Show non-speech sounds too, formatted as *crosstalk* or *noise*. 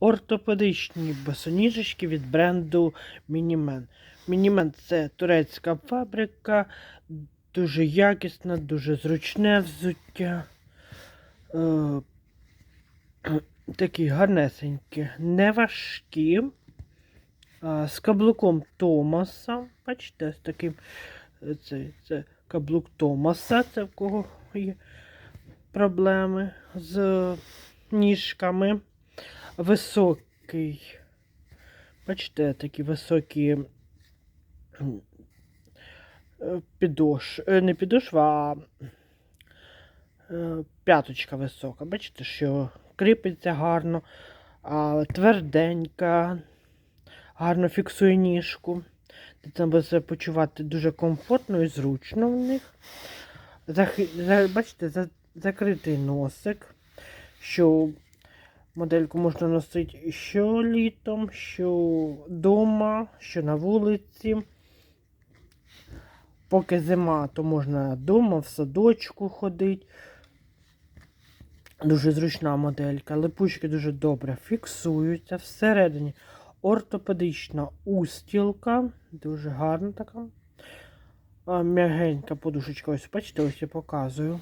ортопедичні босоніжечки від бренду Мінімен. Мінімен це турецька фабрика, дуже якісне, дуже зручне взуття. Е, *clears throat* такі гарнесенькі, не важкі. А, з каблуком Томаса. Бачите, з таким е, це, це каблук Томаса, це в кого є проблеми з ніжками. Високий. Бачите, такі високі е, підош... е, не підошва, а е, п'яточка висока. Бачите, що кріпиться гарно, а, тверденька, гарно фіксує ніжку. Дитина буде себе почувати дуже комфортно і зручно в них. Захи... за- Бачите, за... закритий носик, що модельку можна носити що літом, що вдома, що на вулиці. Поки зима, то можна вдома, в садочку ходити. Дуже зручна моделька. Липучки дуже добре фіксуються. Всередині ортопедична устілка. Дуже гарна така. М'ягенька подушечка. Ось, бачите, ось я показую.